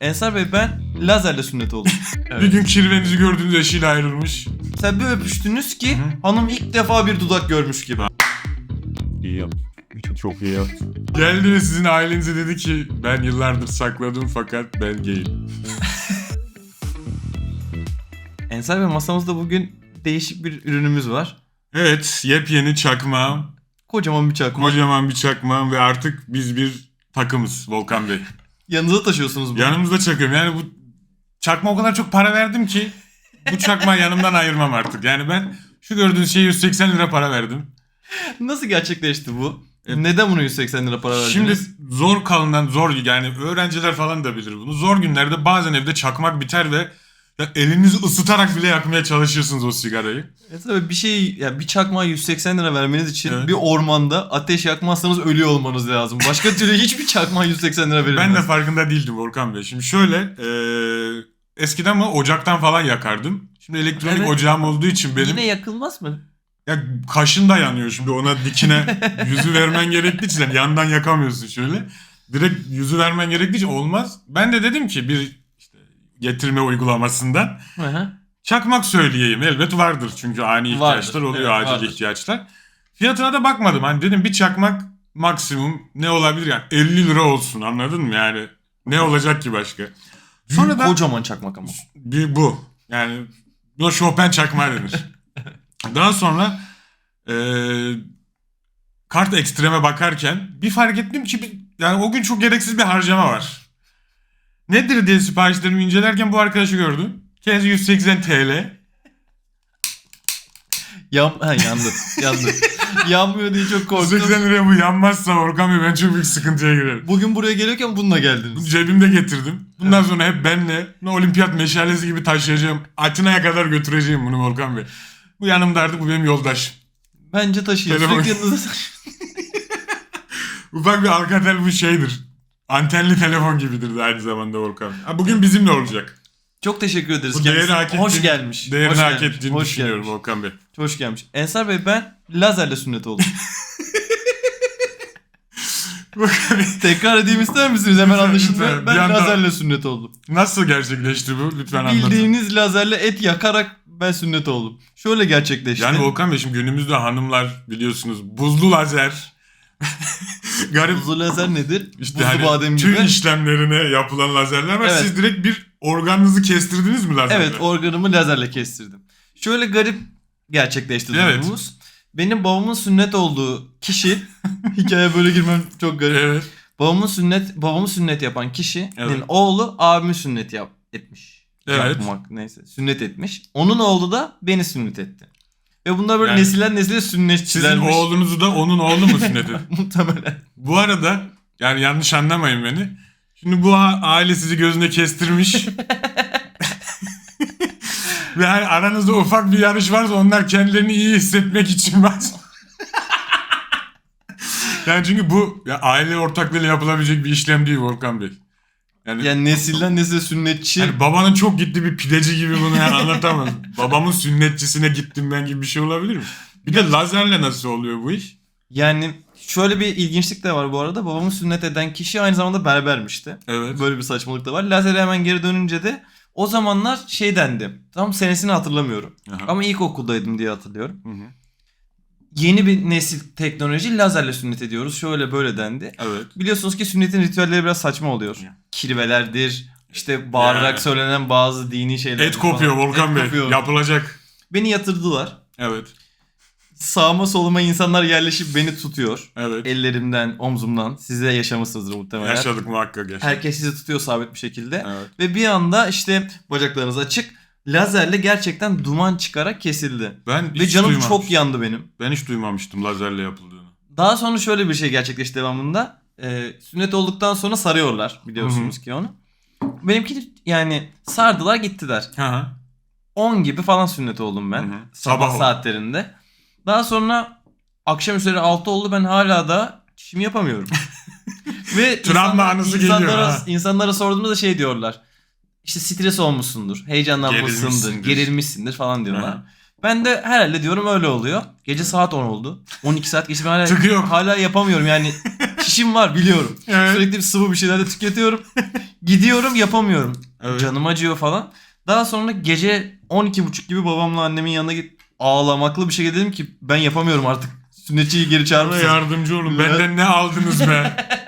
Ensar Bey ben lazerle sünnet oldum. Bir gün kirvenizi gördüğünüz eşiyle ayrılmış. Sen bir öpüştünüz ki hanım ilk defa bir dudak görmüş gibi. İyi yap. Çok iyi yap. Geldi ve sizin ailenize dedi ki ben yıllardır sakladım fakat ben gayim. Ensar Bey masamızda bugün değişik bir ürünümüz var. Evet yepyeni çakmağım, Kocaman bir çakmak. kocaman bir çakmağım ve artık biz bir takımız Volkan Bey. Yanınıza taşıyorsunuz bunu. Yanımızda çakıyorum yani bu çakma o kadar çok para verdim ki bu çakmağı yanımdan ayırmam artık. Yani ben şu gördüğünüz şeye 180 lira para verdim. Nasıl gerçekleşti bu? E- Neden buna 180 lira para verdiniz? Şimdi zor kalınan zor yani öğrenciler falan da bilir bunu. Zor günlerde bazen evde çakmak biter ve ya elinizi ısıtarak bile yakmaya çalışırsınız o sigarayı. Ensar Bey bir şey ya bir çakmağa 180 lira vermeniz için Evet. bir ormanda ateş yakmazsanız ölüyor olmanız lazım. Başka türlü hiçbir çakmağa 180 lira verilmez. Ben de farkında değildim Volkan Bey. Şimdi şöyle eee, eskiden ben ocaktan falan yakardım. Şimdi elektronik Evet. ocağım olduğu için benim Yine yakılmaz mı? ya kaşın da yanıyor şimdi ona dikine yüzü vermen gerektiği için yani yandan yakamıyorsun şöyle. Direkt yüzü vermen gerektiği için olmaz. Ben de dedim ki bir getirme uygulamasından Hı hı. çakmak söyleyeyim. Elbet vardır çünkü ani Vardır, ihtiyaçlar oluyor evet, acil vardır. ihtiyaçlar. Fiyatına da bakmadım. Hani dedim bir çakmak maksimum ne olabilir yani 50 lira olsun anladın mı yani ne olacak ki başka. Sonra da kocaman çakmak ama. bir bu. Yani bu Chopin çakmağı denir. Daha sonra eee kart ekstreme bakarken bir fark ettim ki bir, yani o gün çok gereksiz bir harcama var. Nedir diye siparişlerimi incelerken bu arkadaşı gördüm. Kendisi 180 TL. Yan, ha, yandı. yandı. Yanmıyor diye çok korktum. 180 liraya bu yanmazsa Orkan Bey ben çok büyük sıkıntıya girerim. Bugün buraya gelirken bununla Bunu geldiniz. cebimde getirdim. Bundan sonra hep benle ne olimpiyat meşalesi gibi taşıyacağım. Atina'ya kadar götüreceğim bunu Volkan Bey. Bu yanımda artık bu benim yoldaşım. Bence taşıyın. Sürekli yanınıza taşıyın. Ufak bir Alcatel bu şeydir. Antenli telefon gibidir de aynı zamanda Volkan. Ha, bugün bizimle olacak. Çok teşekkür ederiz. Bu kendisine. değeri hak ettiğini, Hoş gelmiş. Değerini Hoş hak gelmiş. ettiğini Hoş düşünüyorum gelmiş. Volkan Bey. Hoş gelmiş. Ensar Bey ben lazerle sünnet oldum. Volkan Bey, Tekrar edeyim ister misiniz? Hemen Lütfen, anlaşıldı. lütfen. Ben Bir anda- lazerle sünnet oldum. Nasıl gerçekleşti bu? Lütfen anlatın. Bildiğiniz lazerle et yakarak ben sünnet oldum. Şöyle gerçekleşti. Yani Volkan Bey şimdi günümüzde hanımlar biliyorsunuz buzlu lazer. Garip Buzlu lazer nedir? işte Buzlu hani badem tüm gibi. işlemlerine yapılan lazerler var. Evet. Siz direkt bir organınızı kestirdiniz mi lazerle? Evet organımı lazerle kestirdim. Şöyle garip gerçekleşti Evet. durumumuz. Benim babamın sünnet olduğu kişi hikaye böyle girmem çok garip. Evet. Babamın sünnet babamı sünnet yapan kişinin Evet. oğlu abimin sünnet yap etmiş. Evet. Yapmak neyse sünnet etmiş. Onun oğlu da beni sünnet etti. Ve bunlar böyle Yani nesilden nesile Sizin sünnetçilermiş. oğlunuzu da onun oğlu mu sünnet etti? Muhtemelen. Bu arada yani yanlış anlamayın beni. Şimdi bu a- aile sizi gözünde kestirmiş. Ve hani aranızda ufak bir yarış varsa onlar kendilerini iyi hissetmek için var. yani çünkü bu ya aile ortaklığıyla yapılabilecek bir işlem değil Volkan Bey. Yani, Yani nesilden nesile sünnetçi. yani babanın çok gitti bir pideci gibi bunu yani anlatamaz. Babamın sünnetçisine gittim ben gibi bir şey olabilir mi? Bir de lazerle nasıl oluyor bu iş? Yani şöyle bir ilginçlik de var bu arada. Babamı sünnet eden kişi aynı zamanda berbermişti. Evet. Böyle bir saçmalık da var. Lazere hemen geri dönünce de o zamanlar şey dendi. Tam senesini hatırlamıyorum. Aha. Ama ilkokuldaydım diye hatırlıyorum. Hı hı. Yeni bir nesil teknoloji lazerle sünnet ediyoruz. Şöyle böyle dendi. Evet. Biliyorsunuz ki sünnetin ritüelleri biraz saçma oluyor. Ya. Kirvelerdir. işte bağırarak Yani. söylenen bazı dini şeyler. Et kopuyor Volkan Bey. Yapılacak. Beni yatırdılar. Evet. Sağıma soluma insanlar yerleşip beni tutuyor. Evet. Ellerimden, omzumdan. Siz de yaşamışsınızdır muhtemelen. Yaşadık muhakkak yaşadık. Herkes sizi tutuyor sabit bir şekilde. Evet. Ve bir anda işte bacaklarınız açık. Lazerle gerçekten duman çıkarak kesildi. Ben Ve hiç canım duymamıştım. çok yandı benim. Ben hiç duymamıştım lazerle yapıldığını. Daha sonra şöyle bir şey gerçekleşti devamında. Ee, sünnet olduktan sonra sarıyorlar biliyorsunuz ki onu. Benimki yani sardılar gittiler. Hı hı. 10 gibi falan sünnet oldum ben. Hı hı. Sabah, Sabah oldu. saatlerinde. Daha sonra akşam üzeri 6 oldu ben hala da çişimi yapamıyorum. Ve Travma insanlar- anısı geliyor, insanlara, ha. insanlara sorduğumda da şey diyorlar. İşte stres olmuşsundur, heyecanlanmışsındır, Gerilmişsindir. gerilmişsindir falan diyorlar. Hı. Ben de herhalde diyorum öyle oluyor. Gece saat 10 oldu. 12 saat geçti ben hala, Tıkı yok. hala yapamıyorum yani Şişim var biliyorum. Evet. Sürekli bir sıvı bir şeyler de tüketiyorum. Gidiyorum yapamıyorum. Evet. Canım acıyor falan. Daha sonra gece 12.30 gibi babamla annemin yanına git ağlamaklı bir şekilde dedim ki ben yapamıyorum artık. Sünnetçiyi geri mısın? yardımcı olun. Benden ne aldınız be?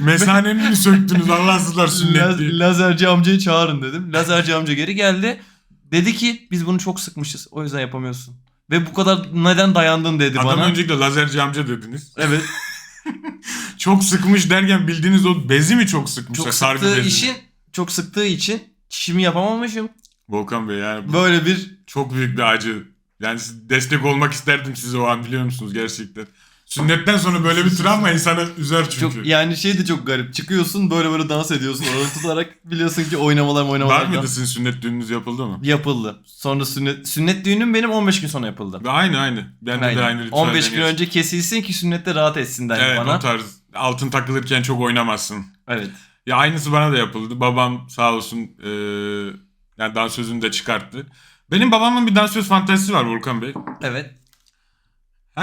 Mesanemi mi söktünüz Allahsızlar Laz- sünnetli? lazerci amcayı çağırın dedim. Lazerci amca geri geldi. Dedi ki biz bunu çok sıkmışız. O yüzden yapamıyorsun. Ve bu kadar neden dayandın dedi Adam bana. öncelikle lazerci amca dediniz. Evet. Çok sıkmış derken bildiğiniz o bezi mi çok sıkmış? Çok sıktığı için çok sıktığı için çişimi yapamamışım. Volkan Bey yani Böyle bir çok büyük bir acı. Yani destek olmak isterdim size o an biliyor musunuz gerçekten. Sünnetten sonra böyle bir travma insanı üzer çünkü. çok yani şey de çok garip. Çıkıyorsun böyle böyle dans ediyorsun. Orada tutarak biliyorsun ki oynamalar oynamalar. Var mıydı sizin sünnet düğününüz yapıldı mı? Yapıldı. Sonra sünnet sünnet düğünüm benim 15 gün sonra yapıldı. Aynı aynı. Ben de, de aynı ritüelden 15 gün geçtim. önce kesilsin ki sünnette rahat etsin dendi Evet bana. o tarz. Altın takılırken çok oynamazsın. Evet. Ya aynısı bana da yapıldı. Babam sağ olsun eee yani dansözünü de çıkarttı. Benim babamın bir dansöz fantezisi var Volkan Bey. Evet.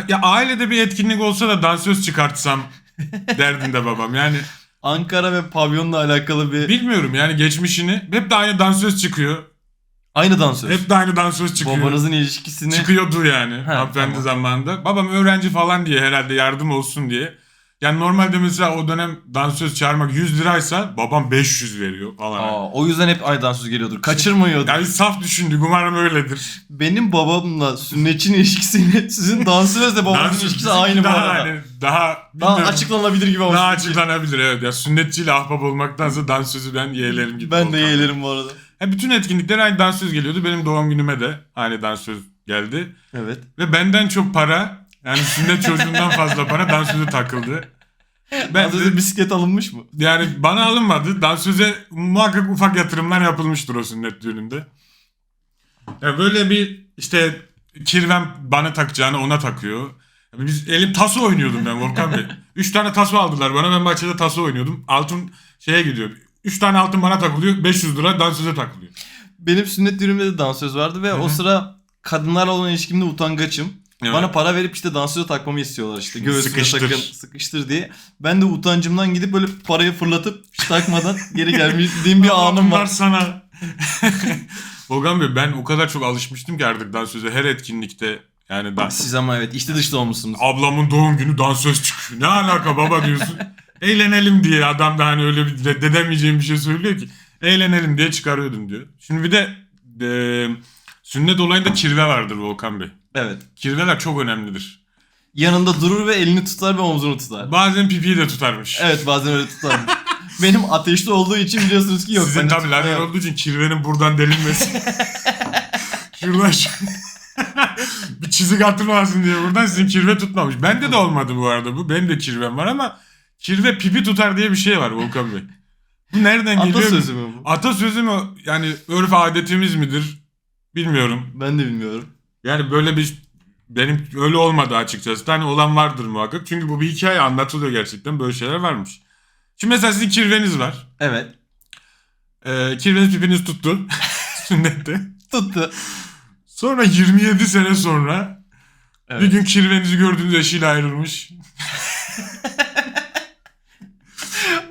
Ya ailede bir etkinlik olsa da dansöz çıkartsam derdinde babam. Yani Ankara ve pavyonla alakalı bir bilmiyorum yani geçmişini. Hep de aynı dansöz çıkıyor. aynı dansöz. Hep de aynı dansöz çıkıyor. Babanızın ilişkisini Çıkıyordu yani Ha, hanımefendi tamam. zamanında. Babam öğrenci falan diye herhalde yardım olsun diye. Yani normalde mesela o dönem dansöz çağırmak 100 liraysa babam 500 veriyor falan. Aa, o yüzden hep aynı dansöz geliyordur. Kaçırmıyordur. Yani saf düşündük umarım öyledir. Benim babamla sünnetçinin ilişkisini sizin dansözle babanızın Dansöz ilişkisi aynı bu daha arada. Hani, daha, Daha bilmiyorum. açıklanabilir gibi ama. Daha açıklanabilir evet. Ya sünnetçiyle ahbap olmaktansa dansözü ben yeğlerim gibi. Ben de Volkan. yeğlerim bu arada. Ha, bütün etkinliklere aynı dansöz geliyordu. Benim doğum günüme de aynı dansöz geldi. Evet. Ve benden çok para yani sünnet çocuğundan fazla para dansöze takıldı. Ben de, bisiklet alınmış mı? yani bana alınmadı. Dansöze muhakkak ufak yatırımlar yapılmıştır o sünnet düğününde. Ya böyle bir işte kirven bana takacağını ona takıyor. Biz elim taso oynuyordum ben Volkan Bey. Üç tane taso aldılar bana. Ben bahçede taso oynuyordum. Altın şeye gidiyor. Üç tane altın bana takılıyor. 500 lira dansöze takılıyor. Benim sünnet düğünümde de dansöz vardı ve Hı o sıra kadınlarla olan ilişkimde utangaçım. Evet. Bana para verip işte dansöze takmamı istiyorlar işte. Göğsüne Sıkıştır. takın, sıkıştır diye. Ben de utancımdan gidip böyle parayı fırlatıp hiç takmadan geri geldiğim bir anım var. sana. Volkan Bey ben o kadar çok alışmıştım ki artık dansöze her etkinlikte yani dans. Siz ama evet işte dışta olmuşsunuz. Ablamın doğum günü dansöz çıkıyor. Ne alaka baba diyorsun. Eğlenelim diye adam da hani öyle bir reddedemeyeceğim bir şey söylüyor ki. Eğlenelim diye çıkarıyordum diyor. Şimdi bir de e, sünnet olayında kirve vardır Volkan Bey. Evet. Kirveler çok önemlidir. Yanında durur ve elini tutar ve omzunu tutar. Bazen pipiyi de tutarmış. Evet bazen öyle tutar. Benim ateşli olduğu için biliyorsunuz ki yok. Sizin tabii tutmuyorum. olduğu için kirvenin buradan delinmesi. Şuradan şu... bir çizik atılmasın diye buradan sizin kirve tutmamış. Bende de olmadı bu arada bu. Benim de kirvem var ama kirve pipi tutar diye bir şey var Volkan Bey. Bu nereden geliyor? Atasözü mü bu? Atasözü mü? Yani örf adetimiz midir? Bilmiyorum. Ben de bilmiyorum. Yani böyle bir benim öyle olmadı açıkçası. Hani olan vardır muhakkak. Çünkü bu bir hikaye anlatılıyor gerçekten. Böyle şeyler varmış. Şimdi mesela sizin kirveniz var. Evet. Ee, kirveniz pipiniz tuttu. Sünnette. Tuttu. Sonra 27 sene sonra Evet. bir gün kirvenizi gördüğünüz eşiyle ayrılmış.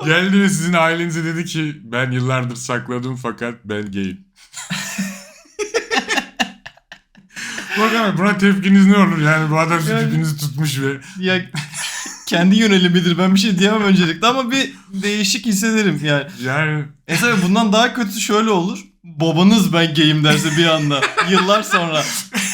Geldi ve sizin ailenize dedi ki ben yıllardır sakladım fakat ben gayim. Bakalım buna tepkiniz ne olur yani bu adam Yani- pipinizi tutmuş ve Ya kendi yönelimidir. Ben bir şey diyemem öncelikle ama bir değişik hissederim yani. yani Mesela bundan daha kötüsü şöyle olur. Babanız ben gayim derse bir anda. Yıllar sonra.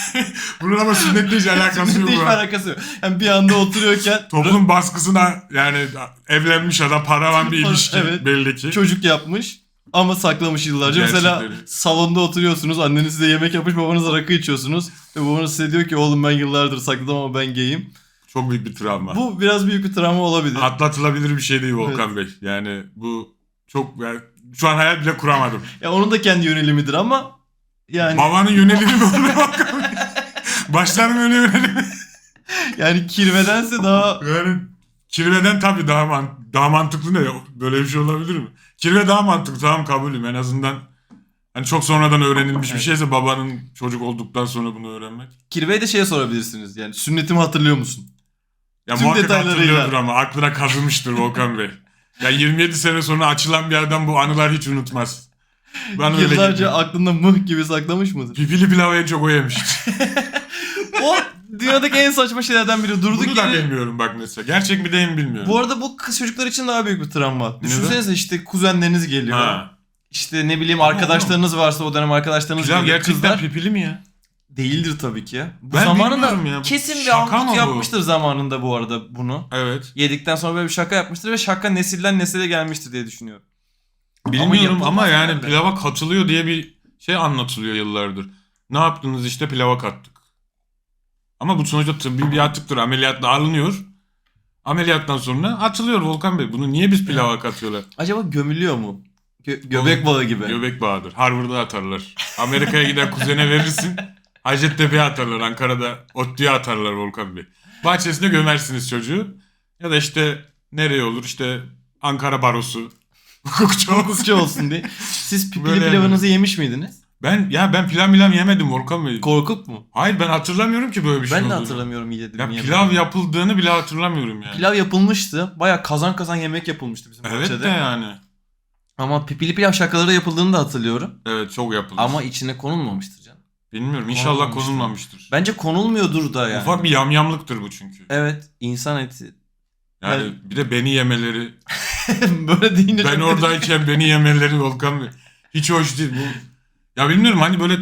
bunun ama sünnetle hiç alakası yok. Bu. alakası yok. Yani bir anda oturuyorken Toplum baskısına yani evlenmiş adam para var bir ilişki Evet. belli ki. çocuk yapmış ama saklamış yıllarca. Mesela Gerçekleri. salonda oturuyorsunuz. Anneniz size yemek yapmış. Babanız rakı içiyorsunuz. Ve babanız size diyor ki oğlum ben yıllardır sakladım ama ben gayim. Çok büyük bir travma. Bu biraz büyük bir travma olabilir. Atlatılabilir bir şey değil Volkan Bey. Yani bu çok yani şu an hayal bile kuramadım. Ya onun da kendi yönelimidir ama yani Babanın yönelimi mi olur Volkan Bey? Başlar mı öyle yönelimi? yani kirvedense daha Yani kirveden tabii daha, man daha mantıklı ne? Böyle bir şey olabilir mi? Kirve daha mantıklı tamam kabulüm en azından. Hani çok sonradan öğrenilmiş bir şeyse babanın çocuk olduktan sonra bunu öğrenmek. Kirve'ye de şey sorabilirsiniz. Yani sünnetimi hatırlıyor musun? Ya Tüm muhakkak detaylarıyla. hatırlıyordur ama aklına kazımıştır Volkan Bey. Ya 27 sene sonra açılan bir adam bu anılar hiç unutmaz. Öyle Yıllarca geliyor. aklında mıh gibi saklamış mıdır? Pipili pilavı en çok o yemiştir. o dünyadaki en saçma şeylerden biri. Durduk Bunu da yere- bilmiyorum bak mesela. Gerçek mi değil mi bilmiyorum. Bu arada bu kız çocuklar için daha büyük bir travma. Düşünsenize işte kuzenleriniz geliyor. Ha. İşte ne bileyim arkadaşlarınız varsa o dönem arkadaşlarınız Pilav geliyor. gerçekten Kızlar pipili mi ya? değildir tabii ki. ya. Bu Ben zamanında bilmiyorum ya. Bu kesin bir şaka mı bu? yapmıştır zamanında bu arada bunu. Evet. Yedikten sonra böyle bir şaka yapmıştır ve şaka nesilden nesile gelmiştir diye düşünüyorum. Bilmiyorum ama, yapılmaz yani herhalde. pilava katılıyor diye bir şey anlatılıyor yıllardır. Ne yaptınız işte pilava kattık. Ama bu sonuçta tıbbi bir atıktır. Ameliyatla alınıyor. Ameliyattan sonra atılıyor Volkan Bey. Bunu niye biz pilava katıyorlar? Acaba gömülüyor mu? Gö- göbek bağı gibi. Göbek bağıdır. Harvard'a atarlar. Amerika'ya giden kuzene verirsin. Hacettepe'ye atarlar. Ankara'da ODTÜ'ye atarlar Volkan Bey. Bahçesine gömersiniz çocuğu. Ya da işte nereye olur? İşte Ankara Barosu. Hukukçu olsun. Hukukçu olsun diye. Siz pipili Böyle pilavınızı yemiş miydiniz? Ben ya ben pilav milav yemedim Volkan Bey. Korkup mu? Hayır ben hatırlamıyorum ki böyle bir şey ben de olduğunu. hatırlamıyorum yedim. Ya yemedim. pilav yapıldığını bile hatırlamıyorum yani. Pilav yapılmıştı. Baya kazan kazan yemek yapılmıştı bizim evet bahçede. de yani. Ama pipili pilav şakaları yapıldığını da hatırlıyorum. Evet çok yapılmış. Ama içine konulmamıştır canım. bilmiyorum inşallah konulmamıştır. konulmamıştır. Bence konulmuyordur da yani. Ufak bir yamyamlıktır bu çünkü. Evet insan eti. Yani Evet. bir de beni yemeleri. Böyle deyince ben oradayken beni yemeleri Volkan Bey. Hiç hoş değil bu. Ya bilmiyorum hani böyle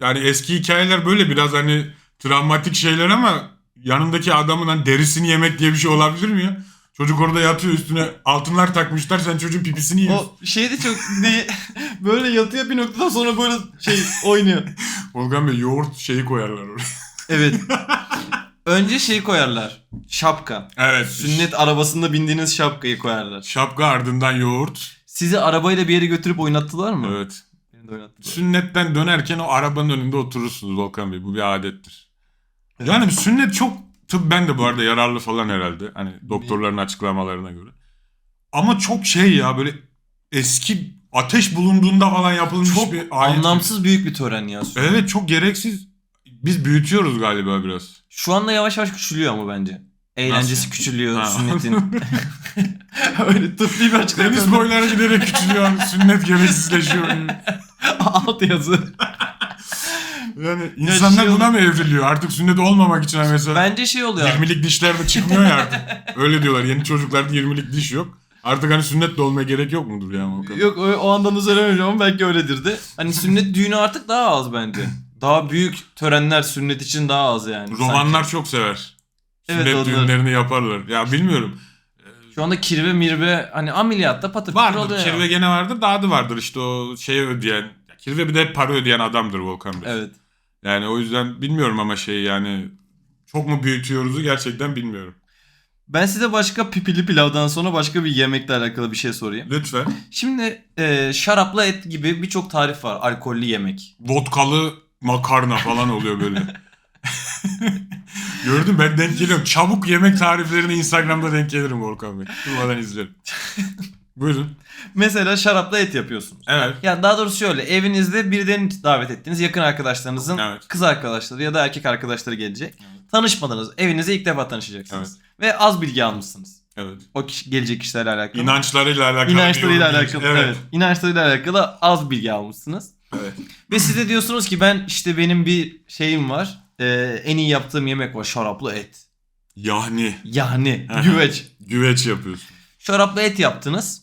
yani eski hikayeler böyle biraz hani travmatik şeyler ama yanındaki adamın hani derisini yemek diye bir şey olabilir mi ya? Çocuk orada yatıyor üstüne altınlar takmışlar sen çocuğun pipisini yiyorsun. O şey de çok ne böyle yatıyor bir noktadan sonra böyle şey oynuyor. Volkan Bey yoğurt şeyi koyarlar oraya. Evet. Önce şey koyarlar. Şapka. Evet. Sünnet arabasında bindiğiniz şapkayı koyarlar. Şapka ardından yoğurt. Sizi arabayla bir yere götürüp oynattılar mı? Evet. Beni de oynattılar. Sünnetten dönerken o arabanın önünde oturursunuz Volkan Bey. Bu bir adettir. Yani sünnet çok tıbben de bu arada yararlı falan herhalde. Hani doktorların açıklamalarına göre. Ama çok şey ya böyle eski ateş bulunduğunda falan yapılmış Çok bir ayet. anlamsız büyük bir tören ya. sünnet. Evet çok gereksiz. Biz büyütüyoruz galiba biraz. Şu anda yavaş yavaş küçülüyor ama bence. Eğlencesi Nasıl? küçülüyor Ha. sünnetin. Öyle tıbbi bir açıklama. Deniz boyları giderek küçülüyor. sünnet gereksizleşiyor. Alt yazı. Yani insanlar şey buna mı evriliyor? Artık sünnet olmamak için hani mesela. Bence şey oluyor. 20'lik dişler de çıkmıyor ya artık. Öyle diyorlar. Yeni çocuklarda 20'lik diş yok. Artık hani sünnet de olmaya gerek yok mudur yani o kadar? Yok o, o andan da söylemeyeceğim ama belki öyledir de. Hani sünnet düğünü artık daha az bence. Daha büyük törenler sünnet için daha az yani. Romanlar sanki. çok sever. Evet, Sünnet onlar. düğünlerini yaparlar. Ya bilmiyorum. Şu anda kirve mirve hani ameliyatta patır patır Vardır. oluyor. ya. Kirve gene vardır. da adı vardır işte o şeyi ödeyen. Kirve bir de para ödeyen adamdır Volkan Bey. Evet. Yani o yüzden bilmiyorum ama şey yani çok mu büyütüyoruzu gerçekten bilmiyorum. Ben size başka pipili pilavdan sonra başka bir yemekle alakalı bir şey sorayım. Lütfen. Şimdi e, şaraplı et gibi birçok tarif var. Alkollü yemek. Vodkalı makarna falan oluyor böyle. Gördüm ben denk geliyorum. Çabuk yemek tariflerini Instagram'da denk gelirim Volkan Bey. Durmadan izlerim. Buyurun. Mesela şaraplı et yapıyorsunuz. Evet. Yani daha doğrusu şöyle evinizde birilerini davet ettiniz. Yakın arkadaşlarınızın Evet. kız arkadaşları ya da erkek arkadaşları gelecek. Tanışmadınız. Evinize ilk defa tanışacaksınız. Ve az bilgi almışsınız. Evet. O kişi, gelecek kişilerle alakalı. İnançlarıyla alakalı. İnançlarıyla bir yorum alakalı. değil. Evet. İnançlarıyla alakalı az bilgi almışsınız. Evet. Ve siz de diyorsunuz ki ben işte benim bir şeyim var. Ee, en iyi yaptığım yemek var. Şaraplı et. Yani Yani Aha. güveç. güveç yapıyorsun. Şaraplı et yaptınız.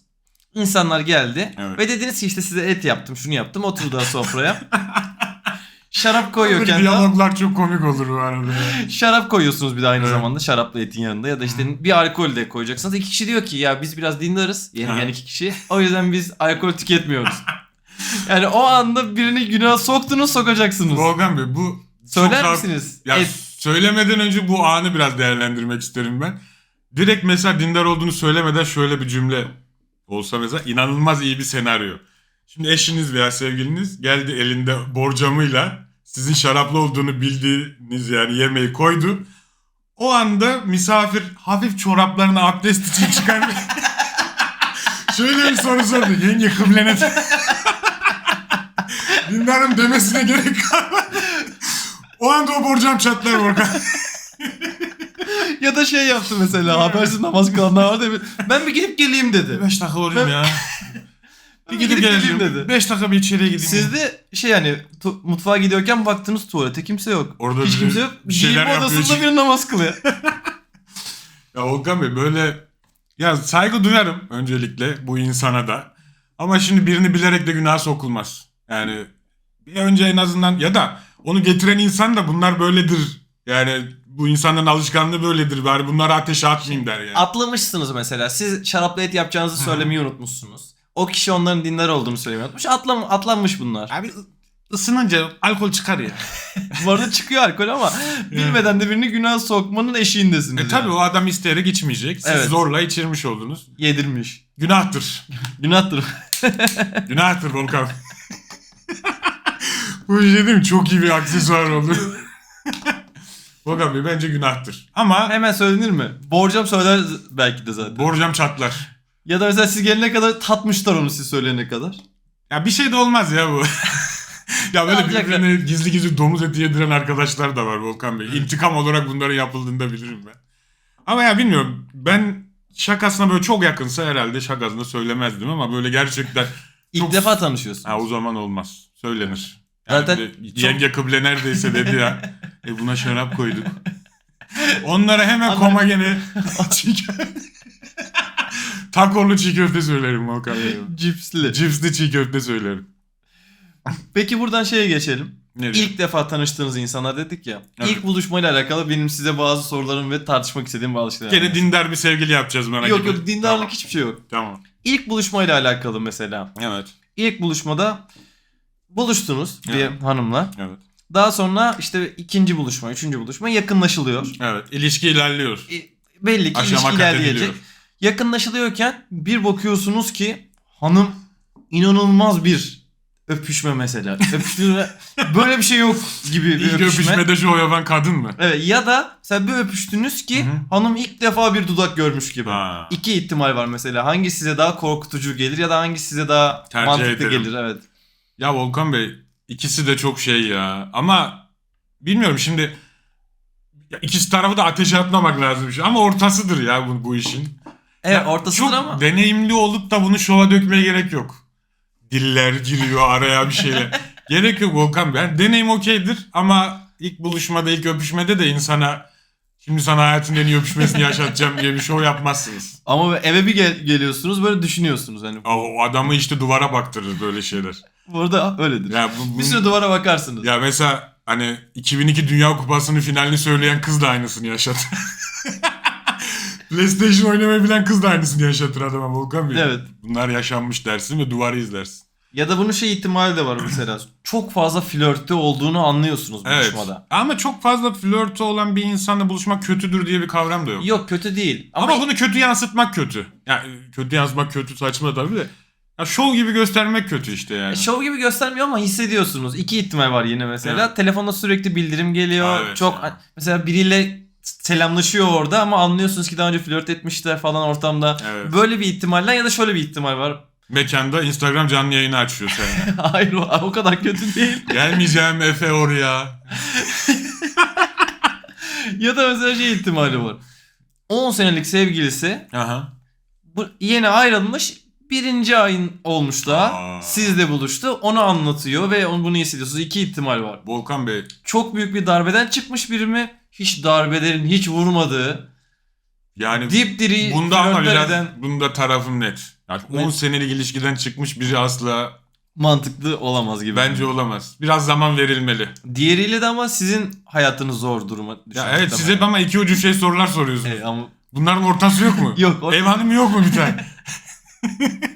İnsanlar geldi. Evet. Ve dediniz ki işte size et yaptım, şunu yaptım. Oturdular sofraya. Şarap Böyle koyuyorken de diyaloglar çok komik olur bu arada. ya. şarap koyuyorsunuz bir de aynı Evet. zamanda şaraplı etin yanında ya da işte bir alkol de koyacaksınız. İki kişi diyor ki ya biz biraz dindarız. Yani, Ha. yani iki kişi. O yüzden biz alkol tüketmiyoruz. yani o anda birini günaha soktunuz sokacaksınız. Volkan Bey bu Söyler çok- misiniz? Ya Et. söylemeden önce bu anı biraz değerlendirmek isterim ben. Direkt mesela dindar olduğunu söylemeden şöyle bir cümle olsa mesela inanılmaz iyi bir senaryo. Şimdi eşiniz veya sevgiliniz geldi elinde borcamıyla sizin şaraplı olduğunu bildiğiniz yani yemeği koydu. O anda misafir hafif çoraplarını abdest için çıkar. şöyle bir soru sordu. Yenge kıblene Dindarım demesine gerek kalmadı. O anda o borcam çatlar Volkan. ya da şey yaptı mesela habersiz namaz kılanlar vardı ya, ben bir gidip geleyim dedi. 5 dakika uğrayayım ya. Bir gidip geleceğim. dedi. 5 dakika bir içeriye gideyim. Siz de şey yani tu- mutfağa gidiyorken baktınız tuvalete kimse yok. Orada Hiç biri kimse yok. bir şeyler Giyinme yapıyor. odasında bir namaz kılıyor. Ya Volkan Bey böyle ya saygı duyarım öncelikle bu insana da. Ama şimdi birini bilerek de günah sokulmaz. Yani bir önce en azından ya da onu getiren insan da bunlar böyledir. Yani bu insanların alışkanlığı böyledir. Bari bunları ateşe atmayayım der yani. Atlamışsınız mesela. Siz şaraplı et yapacağınızı söylemeyi unutmuşsunuz. O kişi onların dinler olduğunu söylemeyi unutmuş. Atlam atlanmış bunlar. Abi ısınınca alkol çıkar ya. Bu arada çıkıyor alkol ama bilmeden de birini günah sokmanın eşiğindesiniz. e tabi yani. o adam isteyerek içmeyecek. Siz Evet. zorla içirmiş oldunuz. Yedirmiş. Günahtır. Günahtır. Günahtır Volkan. Bu şey değil mi? Çok iyi bir aksesuar oldu. Volkan Bey bence günahtır. Ama Hemen söylenir mi? Borcam söyler belki de zaten. borcam çatlar. ya da mesela siz gelene kadar tatmışlar onu siz söyleyene kadar. Ya bir şey de olmaz ya bu. ya böyle Yapacaklar. birbirine gizli gizli domuz eti yediren arkadaşlar da var Volkan Bey. İntikam olarak bunların yapıldığını da bilirim ben. Ama ya bilmiyorum. Ben şakasına böyle çok yakınsa herhalde şakasında söylemezdim ama böyle gerçekten İlk Çok- defa tanışıyorsun. ha o zaman olmaz. Söylenir. Yani Zaten de yenge kıble neredeyse dedi ya. E buna şarap koyduk. Onlara hemen Ama- koma gene çiğ Takorlu çiğ köfte söylerim Volkan Bey. Cipsli. Cipsli çiğ köfte söylerim. Peki buradan şeye geçelim. Ne İlk defa tanıştığınız insanlar dedik ya. Evet. İlk buluşmayla alakalı benim size bazı sorularım ve tartışmak istediğim bazı şeyler. Gene var. dindar bir sevgili yapacağız merak Yok etme. yok dindarlık hiçbir şey yok. Tamam. İlk buluşmayla alakalı mesela. Evet. İlk buluşmada buluştunuz bir Evet. hanımla. Evet. Daha sonra işte ikinci buluşma, üçüncü buluşma yakınlaşılıyor. Evet. İlişki ilerliyor. E, belli ki Aşama ilişki kat ilerleyecek. ediliyor. Yakınlaşılıyorken bir bakıyorsunuz ki hanım inanılmaz bir öpüşme mesela. Öpüşme böyle bir şey yok gibi bir İlk öpüşme. öpüşmede şov yapan kadın mı? Evet ya da sen bir öpüştünüz ki Hı hı. hanım ilk defa bir dudak görmüş gibi. Ha. İki ihtimal var mesela. Hangi size daha korkutucu gelir ya da hangi size daha Tercih mantıklı ederim. gelir evet. Ya Volkan Bey ikisi de çok şey ya. Ama bilmiyorum şimdi ya ikisi tarafı da ateşe atmamak lazım. Ama ortasıdır ya bu, bu işin. Evet Ya ortasıdır çok ama. deneyimli olup da bunu şova dökmeye gerek yok. Diller giriyor araya bir şeyler. gerek yok Volkan Bey. Yani deneyim okeydir ama ilk buluşmada ilk öpüşmede de insana şimdi sana hayatın en iyi öpüşmesini yaşatacağım diye bir şov yapmazsınız. Ama eve bir gel- geliyorsunuz böyle düşünüyorsunuz hani. O adamı işte duvara baktırır böyle şeyler. Bu arada öyledir. Ya, bu, bu- Bir süre duvara bakarsınız. ya mesela hani 2002 Dünya Kupası'nın finalini söyleyen kız da aynısını yaşatır. PlayStation oynamayı bilen kız da aynısını yaşatır adama Volkan Bey. Evet. Bunlar yaşanmış dersin ve duvarı izlersin. Ya da bunun şey ihtimali de var mesela. Çok fazla flörtte olduğunu anlıyorsunuz Evet. buluşmada. Ama çok fazla flörtü olan bir insanla buluşmak kötüdür diye bir kavram da yok. Yok kötü değil. Ama, Ama, bunu kötü yansıtmak kötü. Yani kötü yansıtmak kötü saçma tabii de. Ya şov gibi göstermek kötü işte yani. şov gibi göstermiyor ama hissediyorsunuz. İki ihtimal var yine mesela. Evet. Telefonda sürekli bildirim geliyor. Evet Çok ya. mesela biriyle selamlaşıyor orada ama anlıyorsunuz ki daha önce flört etmişler falan ortamda. Evet. Böyle bir ihtimaller ya da şöyle bir ihtimal var. Mekanda Instagram canlı yayını açıyor sen. Hayır o, o kadar kötü değil. Gelmeyeceğim Efe oraya. ya da mesela şey ihtimali var. 10 senelik sevgilisi Aha. bu yeni ayrılmış birinci ayın olmuş daha. Aa. Sizle buluştu. Onu anlatıyor ve onu bunu hissediyorsunuz. İki ihtimal var. Volkan Bey Çok büyük bir darbeden çıkmış biri mi? Hiç darbelerin hiç vurmadığı. yani Dipdiri bunda ama biraz eden bunda tarafım net. Yani 10 Net. senelik ilişkiden çıkmış biri asla mantıklı olamaz gibi. bence olamaz. Biraz zaman verilmeli. Diğeriyle de ama sizin hayatınız zor duruma. Ya evet siz hep ama iki ucu şey sorular soruyorsunuz. Evet, ama Bunların ortası yok mu? yok. Ev hanımı yok mu bir tane?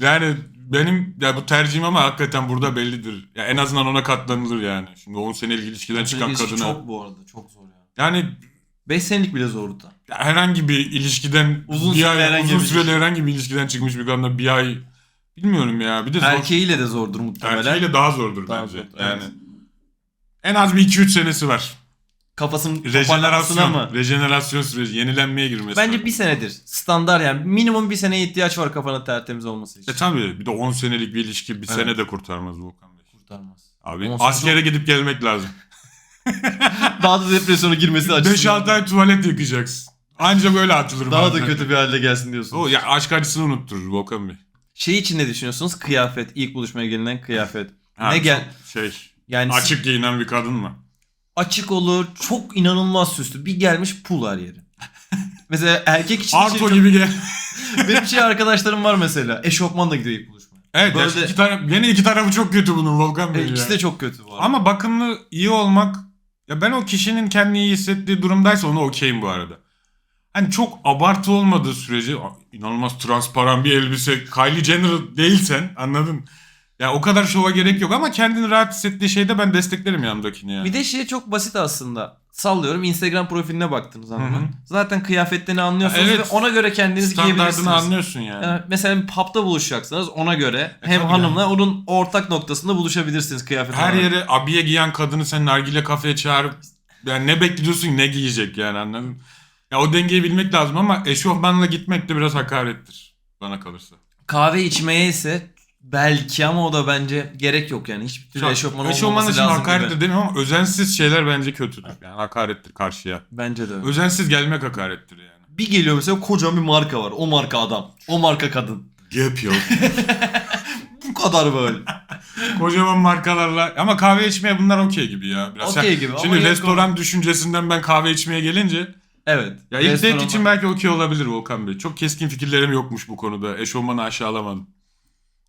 yani benim ya bu tercihim ama hakikaten burada bellidir. Ya en azından ona katlanılır yani. Şimdi 10 senelik ilişkiden çıkan İlişki kadına. Çok bu arada çok zor ya. Yani 5 senelik bile zordu da. ya herhangi bir ilişkiden Uzun bir süreli ay, herhangi uzun bir süreli ilişki. herhangi bir ilişkiden çıkmış bir kadına bir ay bilmiyorum ya. Bir de zor. Erkeğiyle de zordur muhtemelen. Erkeğiyle daha zordur Daha bence. zor, Yani evet. en az bir 2-3 senesi var. Kafasının toparlanmasına Rejenerasyon, mı? rejenerasyon süreci, yenilenmeye girmesi. Bence bir senedir. Standart yani. Minimum bir seneye ihtiyaç var kafanın tertemiz olması için. E tabii bir de 10 senelik bir ilişki bir sene de kurtarmaz Volkan Bey. Kurtarmaz. Abi On sene askere gidip gelmek lazım. Daha da depresyona girmesi açısından. 5-6 ay tuvalet yıkayacaksın. Anca böyle atılır Daha da bazen. kötü bir halde gelsin diyorsun. O ya aşk acısını unutturur Volkan Bey. Şey için ne düşünüyorsunuz? Kıyafet. ilk buluşmaya gelinen kıyafet. Ha, ne gel Şey, yani açık giyinen bir kadın mı? Açık olur. Çok inanılmaz süslü. Bir gelmiş pul her yeri. mesela erkek için şey Arto çok- gibi gel. benim şey arkadaşlarım var mesela. Eşofmanla gidiyor ilk buluşmaya. Evet Böyle- ya iki taraf, yine iki tarafı çok kötü bunun Volkan Bey E, ikisi de çok kötü bu arada. Ama bakımlı iyi olmak ya ben o kişinin kendini iyi hissettiği durumdaysa ona okeyim bu arada. Hani çok abartı olmadığı sürece inanılmaz transparan bir elbise Kylie Jenner değilsen anladın. Ya o kadar şova gerek yok ama kendini rahat hissettiği şeyde ben desteklerim yanımdakini ya. Bir de şey çok basit aslında. Sallıyorum Instagram profiline baktınız Hı hı. Zaten kıyafetlerini anlıyorsunuz Evet. ve ona göre kendinizi giyebilirsiniz. Standartını anlıyorsun yani. Yani mesela bir pub'da buluşacaksınız ona göre E, hem tabii hanımla onun ortak noktasında buluşabilirsiniz kıyafet Her olarak. yere abiye giyen kadını sen nargile kafeye çağırıp yani ne bekliyorsun ne giyecek yani anladın mı? Ya o dengeyi bilmek lazım ama eşofmanla gitmek de biraz hakarettir bana kalırsa. Kahve içmeye ise belki ama o da bence gerek yok yani. Hiçbir türlü eşofman Eşofman olmaması için lazım hakarettir gibi. demiyorum ama özensiz şeyler bence kötüdür. Yani hakarettir karşıya. Bence de öyle. Özensiz gelmek hakarettir yani. Bir geliyor mesela kocaman bir marka var. O marka adam. O marka kadın. Gap yok. Bu kadar böyle. Kocaman markalarla ama kahve içmeye bunlar okey gibi ya. Biraz Okey gibi ama Şimdi yok restoran düşüncesinden ben kahve içmeye gelince Evet. ya ilk date için belki okey olabilir Volkan Bey. Çok keskin fikirlerim yokmuş bu konuda. Eşofmanı aşağılamadım.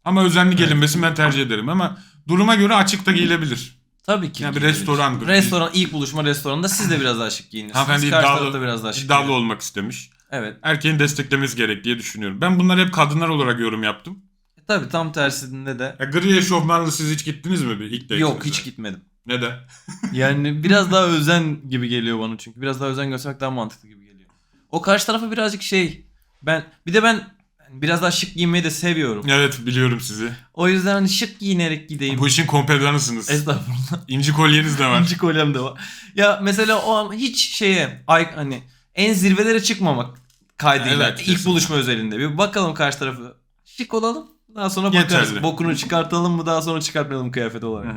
Ama özenli gelinmesini ben tercih ederim ama duruma göre açık da giyilebilir. Tabii ki. Yani bir giyilir. restorandır. Restoran ilk buluşma restoranında siz de biraz daha şık giyinirsiniz. Hanımefendi Karşı taraf da biraz daha şık iddialı giyinir. olmak istemiş. Evet. Erkeğin desteklemesi gerek diye düşünüyorum. Ben bunları hep kadınlar olarak yorum yaptım. E, Tabii tam tersinde de Ya gri eşofmanlı siz hiç gittiniz mi bir ilk date'inizde? yok hiç gitmedim. Neden? Yani biraz daha özen gibi geliyor bana çünkü. Biraz daha özen göstermek daha mantıklı gibi geliyor. O karşı tarafa birazcık şey ben bir de ben biraz daha şık giyinmeyi de seviyorum. Evet biliyorum sizi. O yüzden hani şık giyinerek gideyim. Bu işin kompedanısınız. Estağfurullah. İnci kolyeniz de var. İnci kolyem de var. Ya mesela o an hiç şeye ay hani en zirvelere çıkmamak kaydıyla Evet, ilk kesinlikle. buluşma özelinde. Bir bakalım karşı tarafı. Şık olalım. Daha sonra Yeterli. bakarız. Bokunu çıkartalım mı daha sonra çıkartmayalım kıyafet olarak.